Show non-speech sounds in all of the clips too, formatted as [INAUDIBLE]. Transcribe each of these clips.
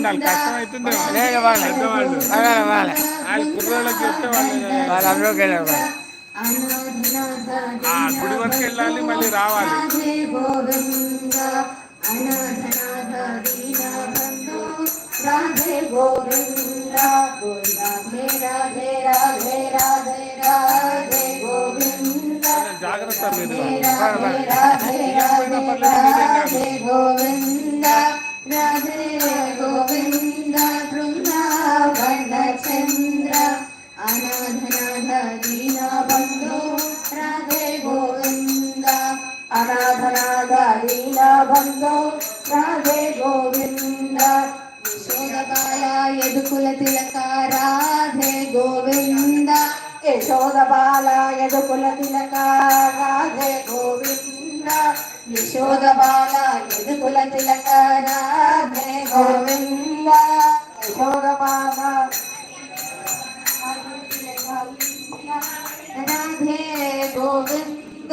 వెళ్తుండాలి కష్టం అవుతుంది లేదు వాళ్ళు వాళ్ళ. వాళ్ళ కుర్రోళ్ళకి చెప్తే వాళ్ళు వాళ్ళందరికీ వెళ్ళారు గుడి వరకు వెళ్ళాలి మళ్ళీ రావాలి. రాధే గోవింద అనాథనాథ దీనబంధు రాధే గోవింద రాధే రాధే రాధే రాధే రాధే గోవింద జాగ్రత్త మీరు రాధే రాధే రాధే రాధే గోవింద. రాధే గోవిందో రాధే గోవింద. యశోదబాల ఎదుకుల తిలక రాధే గోవింద. యశోదబాల ఎదుకుల తిలక రాధే గోవింద. యశోదబాల ఎదుకుల తిలక రాధే గోవింద. యశోదబాల రాధే గోవింద.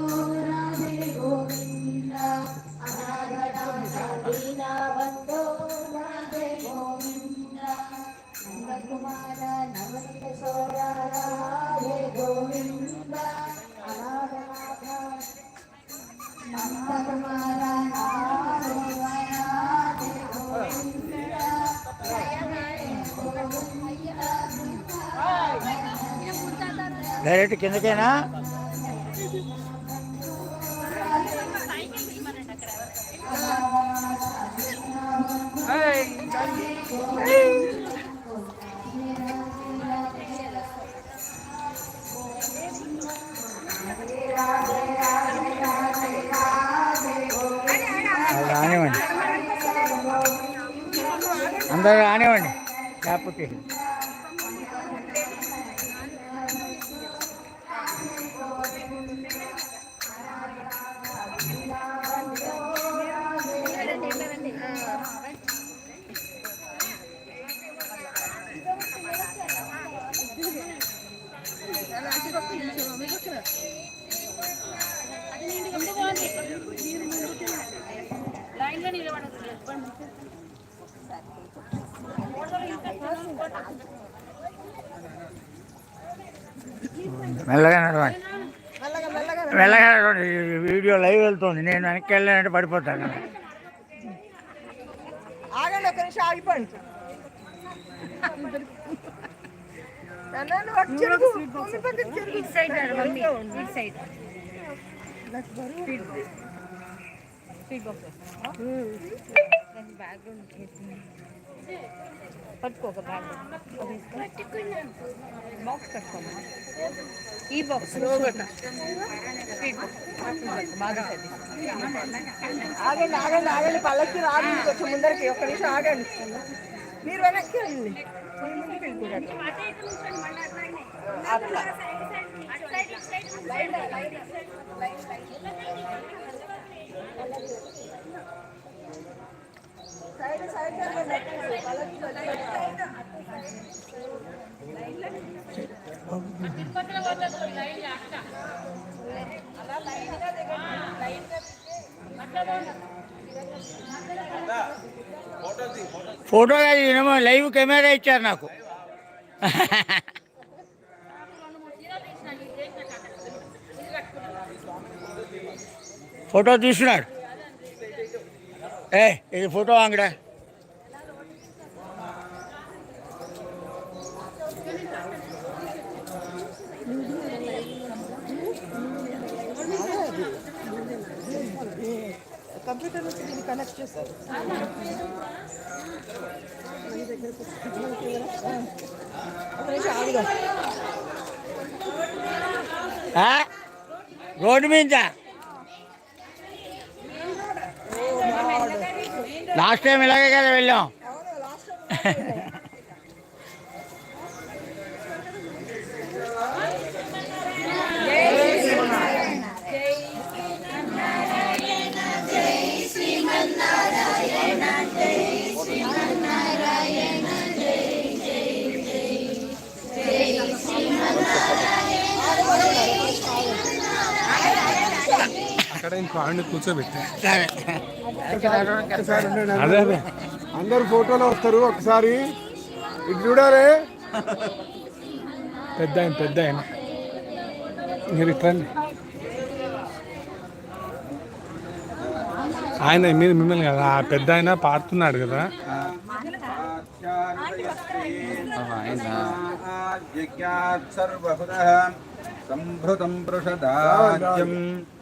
డైరెక్ట్ కిందకేనా? వెళ్తుంది నేను వెనక్కి వెళ్ళానంటే పడిపోతాను. ఆగండి ఒక నిమిషం ఆగిపోండి. స్పీడ్ బాక్స్ బ్యాక్గ్రౌండ్ పట్టుకో ఒక బ్యాగ్ బాక్స్ పట్టుకోమా ఈ బాక్స్ బాగా ఆగండి ఆగండి ఆగండి. పల్లకి రాదు. కొంచెం ముందరికి ఒక్క నిమిషం ఆగండి. మీరు వెనక్కి వెళ్ళండి. అట్లా సైడ్ సైడ్ వెళ్ళండి. పల్లకి వెళ్ళండి. అలా లైన్గా దిగండి లైన్గా ఫోటో కాదు ఈయనేమో లైవ్ కెమెరా ఇచ్చారు నాకు. ఫోటో తీస్తున్నాడు ఏ ఇది ఫోటో అంగడా కంప్యూటర్ నుంచి దీన్ని కనెక్ట్ చేస్తారు ఒక నిమిషం ఆగుదాం ఆ? రోడ్డు మీద లాస్ట్ టైం ఇలాగే కదా వెళ్ళాం. ఇక్కడ ఇంకో ఆవిడ కూర్చోబెట్టా. సరే అదే అదే. అందరు ఫోటోలో వస్తారు ఒకసారి. ఇటు చూడాలి పెద్ద ఆయన పెద్ద ఆయన. మీరు ఇట్రండి ఆయన మీరు మిమ్మల్ని కదా ఆ పెద్ద ఆయన పాడుతున్నాడు కదా. సంభృతం పృషదాజ్యం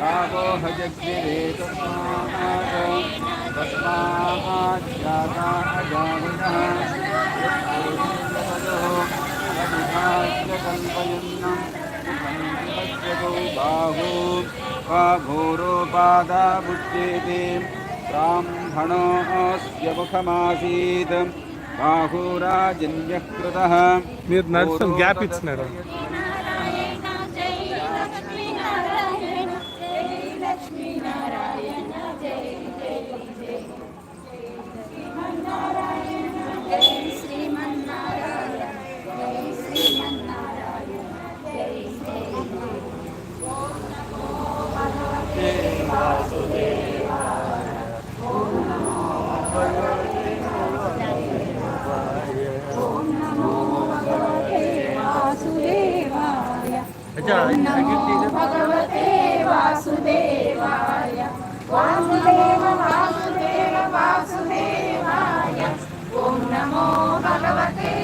रागोह जग्विरेतस्मात् तस्मात् जाता अजामिनः बाहु घोरोपादा बुच्येते ब्राह्मणोऽस्य मुखमासीत् बाहुराजन्यः कृतः निर्नर्सन् ग्याप् इच्छिनारा Vasudevaya, Om Namo Bhagavate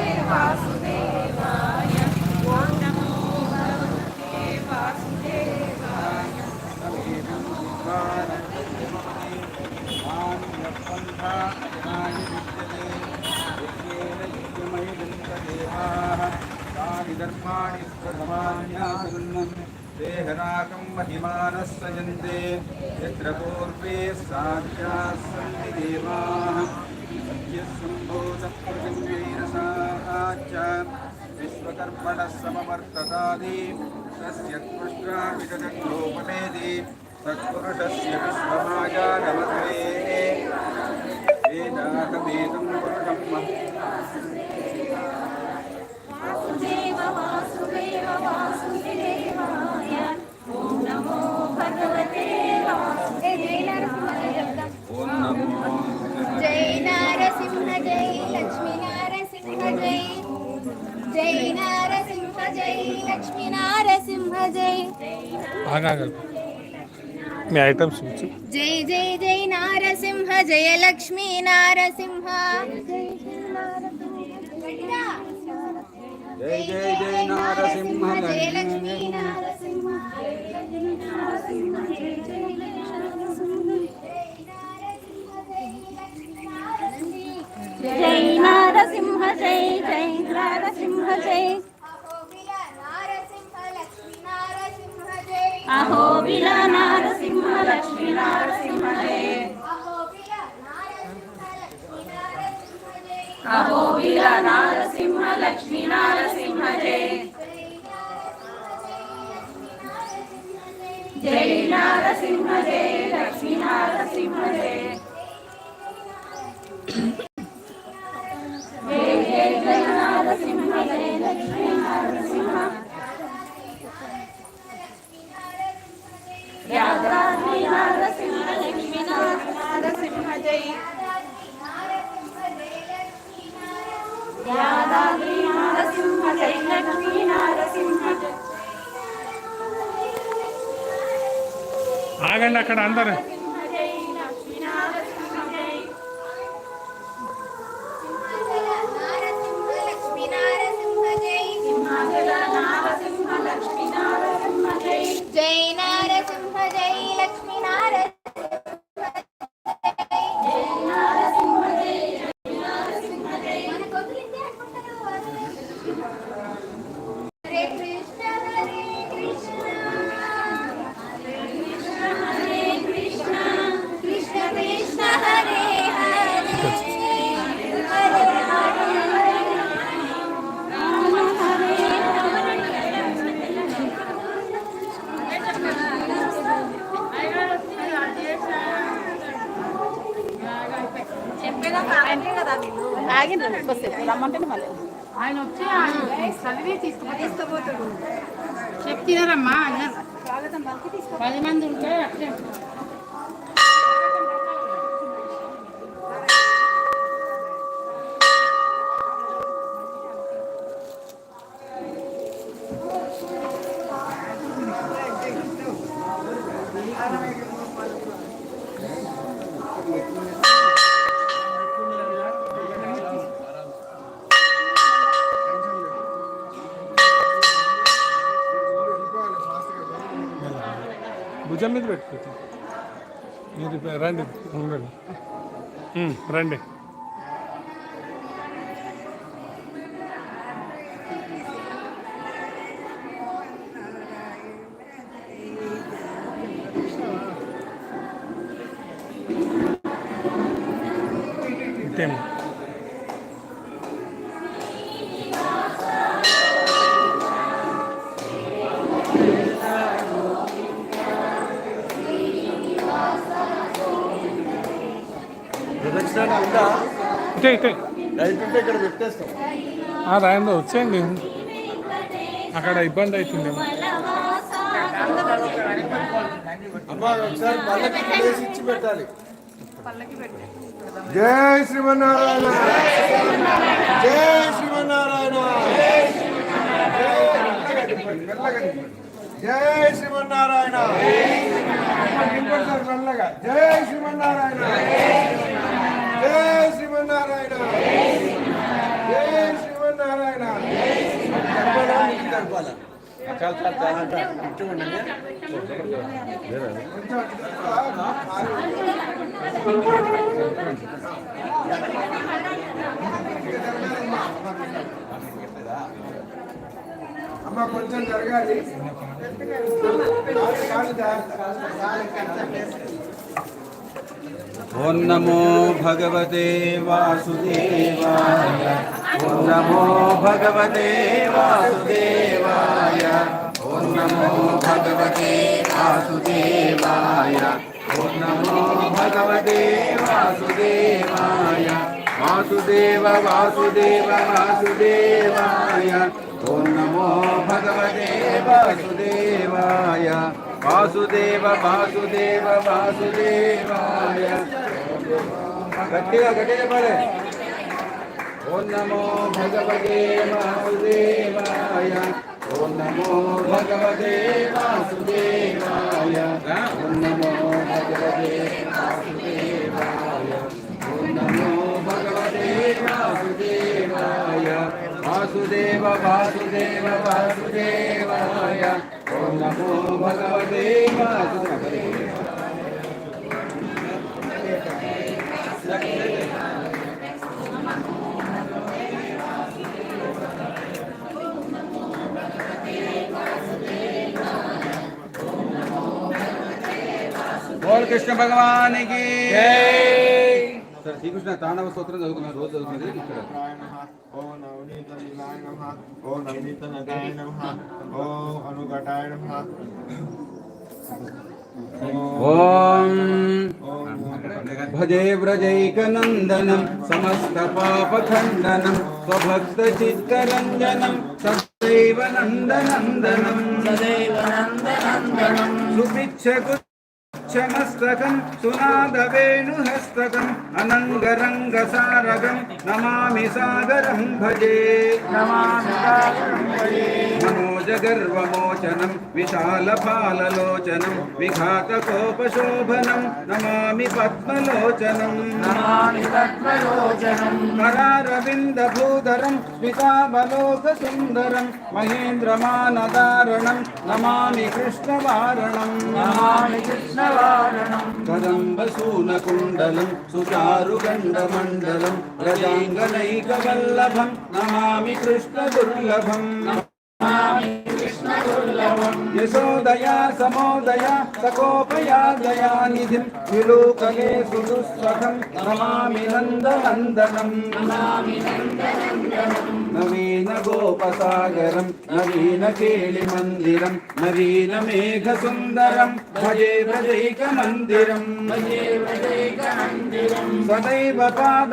धर्माणि प्रथमान्यासन् देहनाकं महिमानः सजन्ते यत्र पूर्वे साध्याः सन्ति देवाः सत्यसम्भूतप्रजन्यैरसाच्च विश्वकर्मणः समवर्ततादि तस्य त्वष्ट्राभिषजग्लोपमेदि तत्पुरुषस्य विश्वमायानमध्वे वेदाकमेदं वेदाहमेदं ॐ नमो जय नारसिंह जय लक्ष्मी नारसिंह जय। जय नारसिंह जय लक्ष्मी नारसिंह जय మీ ఐటమ్స్ చూసి జై జై జై నారసింహ జయ లక్ష్మీ నారసింహ జై జై జై నారసింహ జయ లక్ష్మీ నారసింహ జై నారసింహ జై జై నారసింహ జై నారసింహ లక్ష్మీ నారసింహ జై అహోబిల నారసింహ లక్ష్మీ నారసింహ జై అహోబిల నారసింహ లక్ష్మీ నారసింహ జై అహోబిల నారసింహ లక్ష్మీ నారసింహ జై జై నారసింహ జై లక్ష్మీ నారసింహ జై జై యాదాద్రి నారసింహ జై లక్ష్మీ నారసింహ జై ఆగండి అక్కడ అందరు. జై లక్ష్మీ నారసింహ చెప్తున్నారమ్మా అన్నారు. పది మంది ఉంటే అట్లే. రండి ఉండండి. ఉమ్, రండి. ఇంతేమో రాయండి వచ్చేయండి. అక్కడ ఇబ్బంది పెట్టాలి. జై శ్రీమన్నారాయణ. జై శ్రీమన్నారాయణ. జై శ్రీమన్నారాయణ. జై శ్రీమన్నారాయణ. జై శ్రీమన్నారాయణ జై శ్రీమన్నారాయణ జరపాలా? మీకు కొంచెం అటు అమ్మ కొంచెం జరగాలి ॐ नमो भगवते वासुदेवाय। ॐ नमो भगवते वासुदेवाय। ॐ नमो भगवते वासुदेवाय। ॐ नमो भगवते वासुदेवाय। वासुदेव वासुदेव, वासुदेवाय। ॐ नमो भगवते वासुदेवाय। वासुदेव वासुदेव, वासुदेवाय। गट्टिगा गट्टिगा पड़े। ओम नमो भगवते वासुदेवाय। ओम नमो भगवते वासुदेवाय। ओम नमो भगवते वासुदेवाय। ओम नमो भगवते वासुदेवाय। वासुदेव वासुदेव, वासुदेवाय। వాసుదేవ వాసుదేవ వాసుదేవాయ ఓం నమో భగవతే వాసుదేవాయ బోల్ కృష్ణ భగవానికి సరే శ్రీకృష్ణ తాండవ స్తోత్రం చదువుకున్నారు రోజు చదువుకున్నది ఇక్కడ ఓం నవనీత నీలాయ నమః ఓం నవనీత నదాయ నమః ఓం అనుఘటాయ నమః ఓం భజే వ్రజైకనందనం సమస్త పాపఖండనం స్వభక్త చిత్తరంజనం సదైవ నందనందనం సదైవ నందనందనం సుపిచ్చకు మస్తకం సునాదవేణుహస్తకం అనంగరంగసారగం నమామి సాగరం భజే మనోజగర్వమోచనం విశాలపాలలోచనం విఘాతకోపశోభనం నమామి పద్మలోచనం కరారవిందభూధరం స్మితావలోకసుందరం మహేంద్రమానదారణం నమామి కృష్ణవారణం నమామి కృష్ణవారణం కదంబసూనకుండలం సుచారుగండమండలం ప్రజాంగనైకవల్లభం నమామి కృష్ణదుర్లభం. నమామి కృష్ణ దుర్లభం సమోదయ సకోపయా దయానిధిం విలోకలే సుదుస్సఖం నమామి నందనందనం. నవీన గోపసాగరం నవీన కేళి మందిరం నవీన మేఘ సుందరం భజే భజైక మందిరం సదైవ పాద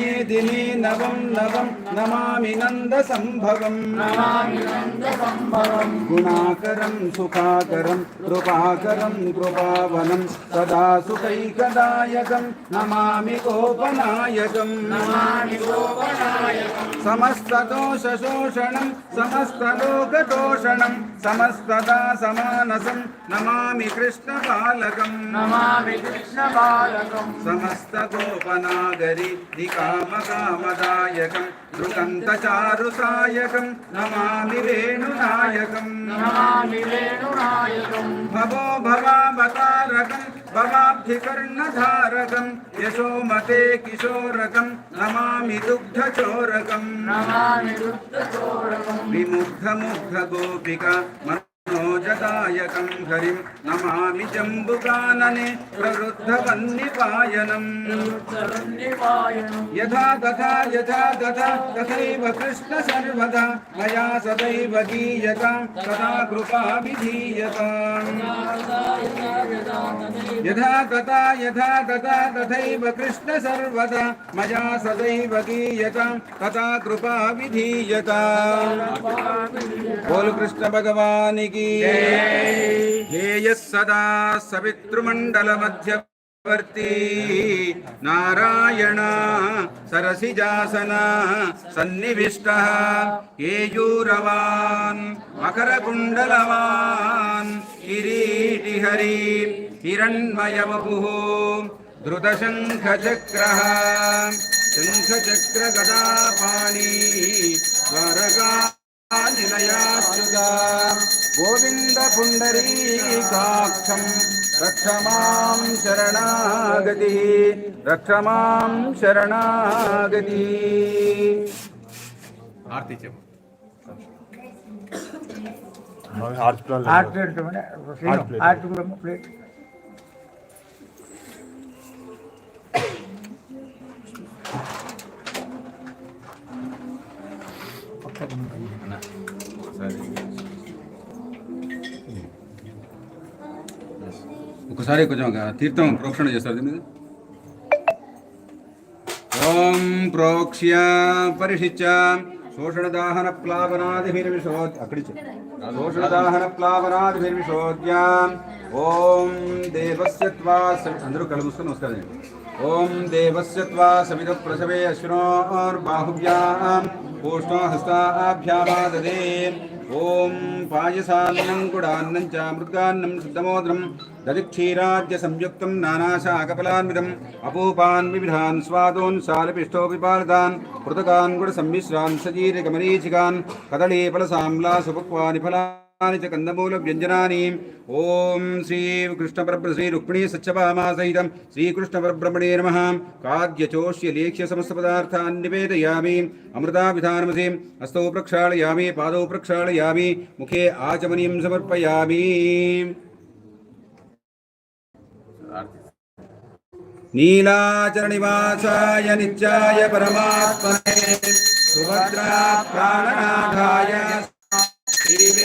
పాలకం సమస్త గోపసాగరీహృతం వ్రజైకమోహనం నమామి కుంజ మధ్యగం ప్రసూన బాలశోభనం ధృదంతకాంతలింగణం సహాస బాలసంగినం దినే దినే నవం समस्तदा समानसं नमामि कृष्णबालकं नमामि कृष्णबालकं समस्तगोपनागरिधिकामकामदायकं दृकन्तचारुसायकं नमामि वेणुनायकं नमामि वेणुनायकं भवो भवावतारकं भवाब्धिकर्णधारकं यशोमते किशोरकं नमामि दुग्धचोरकं नमामि दुग्धचोरकं विमुग्धमुग्धगोपिका when मोजदायकं हरिं नमामि जम्बुगानने प्रवृद्धवन्निपायनम् यथा तथा यथा तथा तथैव कृष्ण सर्वदा मया सदैव गीयता तदा कृपा विधीयता। यथा तथा यथा तथा तथैव कृष्ण सर्वदा मया सदैव गीयता तदा कृपा विधीयता। बोल कृष्ण भगवान् की తథైవ కృష్ణ సర్వదా మయా సదైవ సదా సవితృమండల మధ్యవర్తి నారాయణ సరసిజాసన సన్నివిష్ట. కేయూరవాన్ మకరకుండలవాన్ కిరీటిహరి హిరణ్మయవపు ధృతశంఖచక్ర శంఖచక్రగదాపాణి ద్వారకా నిలయాచ్యుత గోవింద పుండరీకాక్షం. రక్షమాం శరణాగతి. రక్షమాం శరణాగతి. ఆర్తి చెప్పు. ఆర్ట్ ఆర్ట్ కూడా ప్లేట్ ఒకసారి కొంచెం తీర్థం ప్రోక్షణ చేస్తారు దీని మీద. ఓం ప్రోక్ష్య పరిషిచ్చ శోషణదాహన ప్లావనాదిభిర్విశో అక్కడి శోషణదాహన ప్లావనాదిభిర్విశోద్య ఓం దేవస్య త్వా అందరూ కళ్ళు నమస్కారం చేయండి ఓం దేవస్య త్వా సవిత ప్రసవే అశ్వినోర్బాహుభ్యాం పూష్ణో హస్తాభ్యామాదదే ఓం పాయసాన్నం కుడాన్నం చ మృగాన్నం శుద్ధమోద్రం దధిక్షీరాజ్య సంయుక్తం నానాశాకఫలాన్వితం అపూపాన్ వివిధాన్ స్వాదోన్ సాలపిష్టోపి పాలదాన్ పృతకాన్ గుడ कंदमूल व्यंजना ओं श्री च कन्दमूलव्यञ्जनानि ॐ श्रीकृष्णपरब्र श्रीरुक्मिणी सच्चभामासहितं श्रीकृष्णपरब्रह्मणे नम। काद्यचोष्य लेख्य समस्त पदार्थ निवेदयामी। अमृता विधानमसी हस्तौ प्रक्षालयामि, पाद प्रक्षालयामि, मुखे आचमनी समर्पयामी। नीलाचरणनिवासाय निचाय परमात्मने सुभद्रा प्राणनाथाय श्री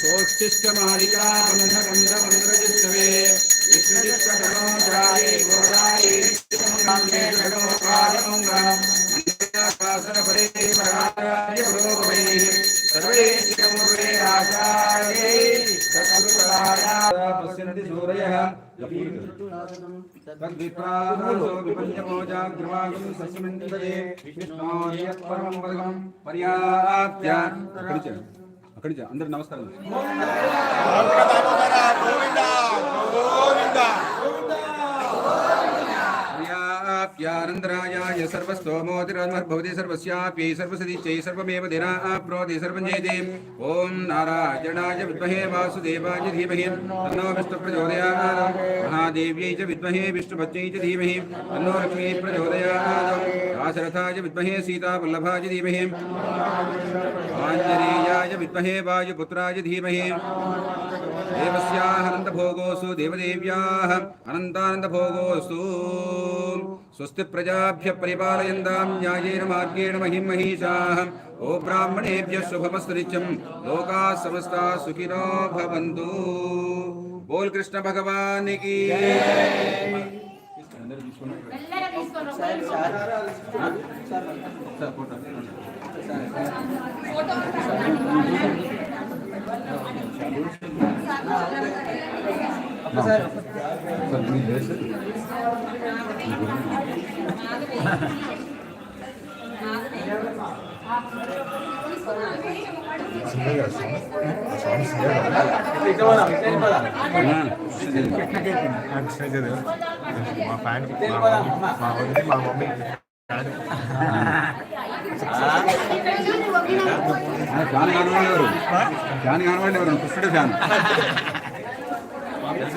सोच्छिष्टमालिका पुनः गन्धमन्द्रजिष्टवे गोदाये तद्विप्रासो विपन्यमोजाग्रवागं सस्यमिन्दये विष्णोर्यत्परमं पदकं पर्याप्य అక్కడి నుంచి అందరు నమస్కారం सर्वस्याप्यानन्दरायाय सर्वस्तोमोतिरमर्भवति सर्वस्याप्यै सर्वसदिच्यै सर्वमेव दिना आप्नोति ॐ नारायणाय विद्महे वासुदेवाय धीमहि। महादेव्यै च विद्महे विष्णुपत्यै च धीमहि। लक्ष्मी विद्महे सीतावल्लभाय धीमहि। आञ्जनेयाय विद्महे वायुपुत्राय धीमहि। देवस्याः देवदेव्याः अनन्तानन्दभोगोऽस्तु स्वस्ति प्रजाभ्य परिपालयन्तां न्यायेन मार्गेण महिं महीषाः ओ ब्राह्मणेभ्य शुभमस्तुरिचं लोका समस्ता सुखिनो भवन्तु। बोल कृष्ण भगवान की फ़ोटो మా ఫ్యాన్ మా వదిలి మా మమ్మీ ఫ్యాన్ కానివాళ్ళు ఎవరు? ఫ్యాన్ కానివాళ్ళు ఎవరు? కృష్ణుడే ఫ్యాన్ అదే చెప్తున్నాను వాళ్ళ బాబుకు వాళ్ళ అమ్మకు చాలా ఫ్యాన్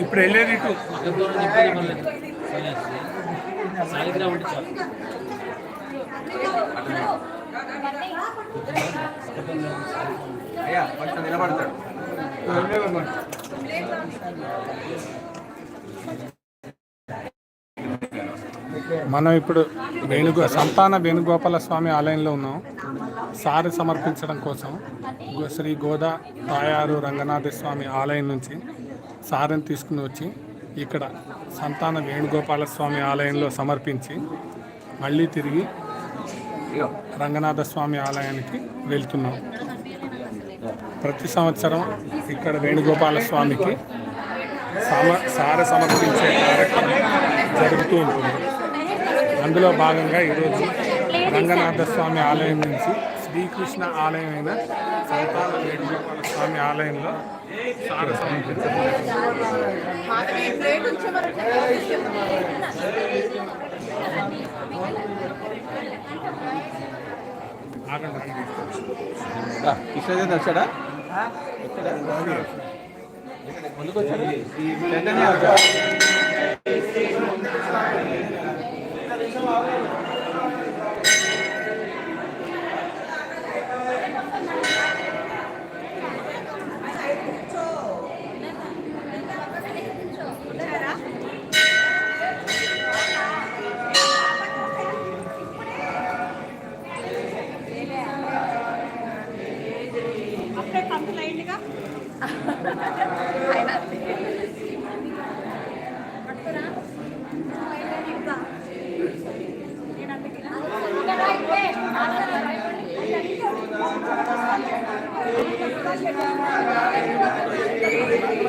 ఇప్పుడు వెళ్ళేది ఇటు. అయ్యా కొంచెం నిలబడతాడు. మనం ఇప్పుడు వేణుగో సంతాన వేణుగోపాల స్వామి ఆలయంలో ఉన్నాం. సారి సమర్పించడం కోసం శ్రీ గోదా తాయారు రంగనాథ స్వామి ఆలయం నుంచి సారిని తీసుకుని వచ్చి ఇక్కడ సంతాన వేణుగోపాల స్వామి ఆలయంలో సమర్పించి మళ్ళీ తిరిగి రంగనాథ స్వామి ఆలయానికి వెళ్తున్నాం. ప్రతి సంవత్సరం ఇక్కడ వేణుగోపాల స్వామికి సమ సార సమర్పించే కార్యక్రమం జరుగుతూ ఉంటుంది. అందులో భాగంగా ఈరోజు రంగనాథ స్వామి ఆలయం నుంచి శ్రీకృష్ణ ఆలయమైన సంతాన వేణుగోపాల స్వామి ఆలయంలో సార సమర్పించడం వచ్చాడా ముందుకొచ్చాడు వచ్చాడు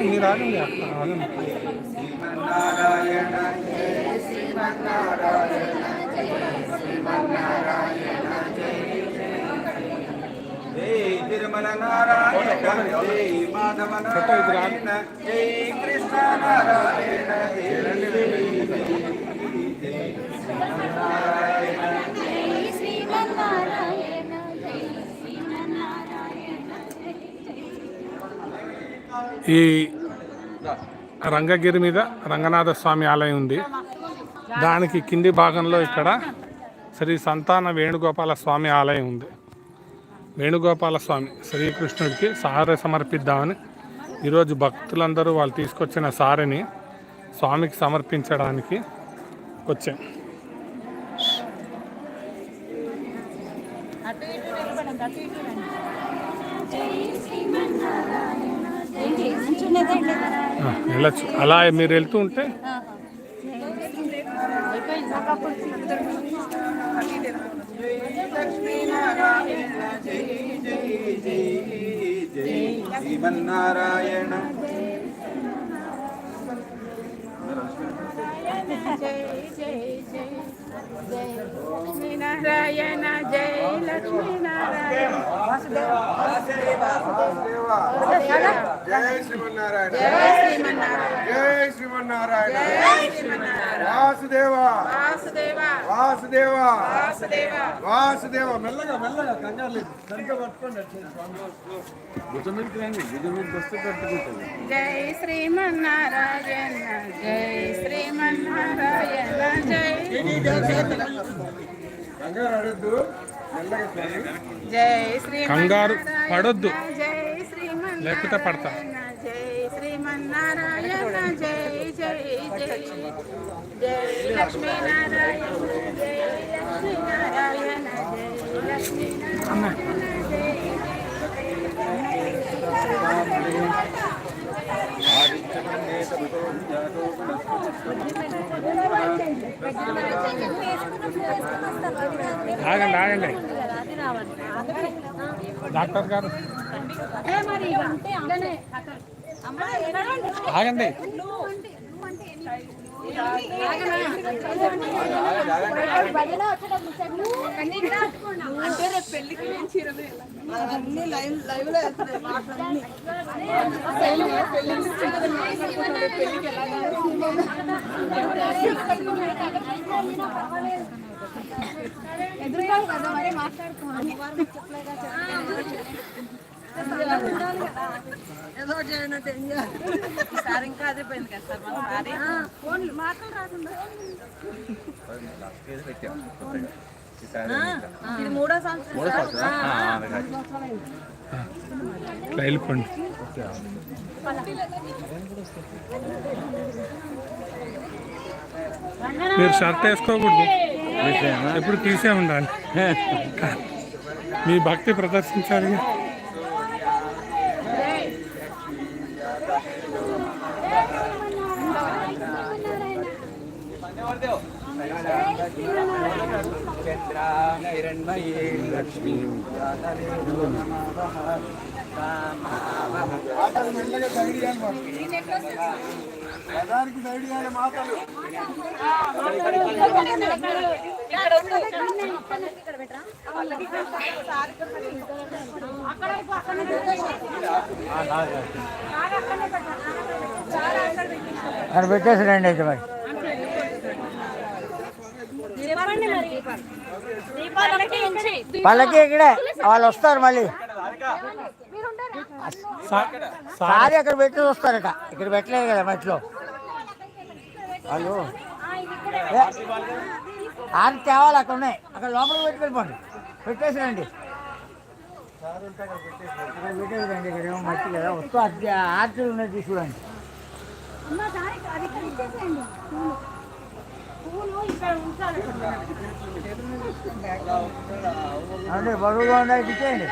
మీరు ఆగండి అక్కడ ఆగండి జై నారాయణ జై మాధవ నారాయణ జై కృష్ణ నారాయణ ఈ రంగగిరి మీద రంగనాథ స్వామి ఆలయం ఉంది. దానికి కింది భాగంలో ఇక్కడ శ్రీ సంతాన వేణుగోపాల స్వామి ఆలయం ఉంది. వేణుగోపాల స్వామి శ్రీకృష్ణుడికి సారె సమర్పిద్దామని ఈరోజు భక్తులందరూ వాళ్ళు తీసుకొచ్చిన సారెని స్వామికి సమర్పించడానికి వచ్చాం. వెళ్ళచ్చు. అలా మీరు వెళ్తూ ఉంటే అయిపోయింది? అటు ఇటు రండి ఆ, వెళ్ళొచ్చు అలా మీరు వెళ్తూ ఉంటే శ్రీమన్నారాయణ. లక్ష్మీనారాయణ జై లక్ష్మీనారాయణ జయ శ్రీమన్నారాయణ. జై శ్రీమన్నారాయణ జయ శ్రీమన్నారాయణ. జై శ్రీమన్నారాయణ. వాసుదేవ. వాసుదేవ. వాసుదేవ. వాసుదేవ. వాసుదేవ. మెల్లగా మెల్లగా కంగారు లేదు. సరిగ్గా పట్టుకోండి జై శ్రీమన్నారాయణ జై శ్రీమన్నారాయణ జై. కంగారు స్వామి. జై కంగారు పడొద్దు. లేకపోతే పడతా. జై శ్రీమన్నారాయణ జై. జై జై జై లక్ష్మీనారాయణ జై లక్ష్మీనారాయణ జై లక్ష్మీనారాయణ జై ఆగండి ఆగండి డాక్టర్ గారు ఆగండి. అన్ని లైవ్ లైవ్లో మాటలన్నీ ఎదురుగా కదా మరి మాట్లాడుకోవాలి ఏదో చేయనట్టు ఏం చేయాలి ఈసారి ఇంకా అదే పోయింది కదా సార్ మన సారీ ఫోన్లు మాటలు రాకుండా ఇది మూడో సంవత్సరం వెళ్ళిపోండి మీరు షర్ట్ వేసుకోకూడదు. ఎప్పుడు తీసే ఉండాలి. [LAUGHS] మీ భక్తి ప్రదర్శించాలి. మాటలు लक्ष्मी అక్కడ పెట్టేసి రండి అయితే మరి. వాళ్ళకి ఇక్కడే. వాళ్ళు వస్తారు మళ్ళీ. సారీ అక్కడ పెట్టేసి వస్తారట ఇక్కడ పెట్టలేదు కదా మట్లో వాళ్ళు ఆరు తేవాలి అక్కడ ఉన్నాయి. అక్కడ లోపల పెట్టి వెళ్ళిపోండి. పెట్టేసి రండి ఇక్కడ ఏమో మట్టి కదా. వస్తూ అర్జీ ఆర్చీలు ఉన్నాయి తీసుకురండి అంటే బరువుగా ఉన్నాయి ఇచ్చేయండి